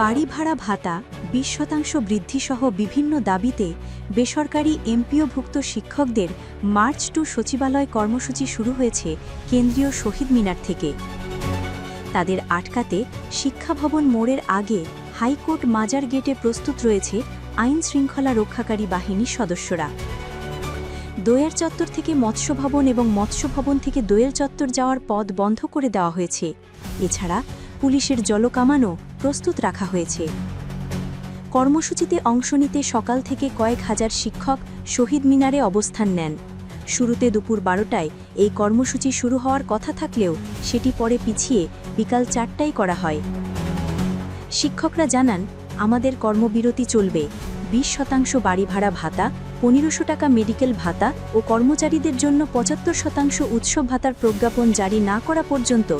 বাড়ি ভাড়া ভাতা, বিশ শতাংশ বৃদ্ধিসহ বিভিন্ন দাবিতে বেসরকারি এমপিওভুক্ত শিক্ষকদের মার্চ টু সচিবালয় কর্মসূচি শুরু হয়েছে কেন্দ্রীয় শহীদ মিনার থেকে। তাদের আটকাতে শিক্ষাভবন মোড়ের আগে হাইকোর্ট মাজার গেটে প্রস্তুত রয়েছে আইন শৃঙ্খলা রক্ষাকারী বাহিনীর সদস্যরা। দোয়েল চত্বর থেকে মৎস্য ভবন এবং মৎস্য ভবন থেকে দোয়েল চত্বর যাওয়ার পথ বন্ধ করে দেওয়া হয়েছে। এছাড়া পুলিশের জলকামানও প্রস্তুত রাখা হয়েছে। কর্মসূচিতে অংশ নিতে সকাল থেকে কয়েক হাজার শিক্ষক শহীদ মিনারে অবস্থান নেন। শুরুতে দুপুর বারোটায় এই কর্মসূচি শুরু হওয়ার কথা থাকলেও সেটি পরে পিছিয়ে বিকাল চারটায় করা হয়। শিক্ষকরা জানান, আমাদের কর্মবিরতি চলবে। বিশ শতাংশ বাড়ি ভাড়া ভাতা, পনেরোশো টাকা মেডিকেল ভাতা ও কর্মচারীদের জন্য পঁচাত্তর শতাংশ উৎসব ভাতার প্রজ্ঞাপন জারি না করা পর্যন্ত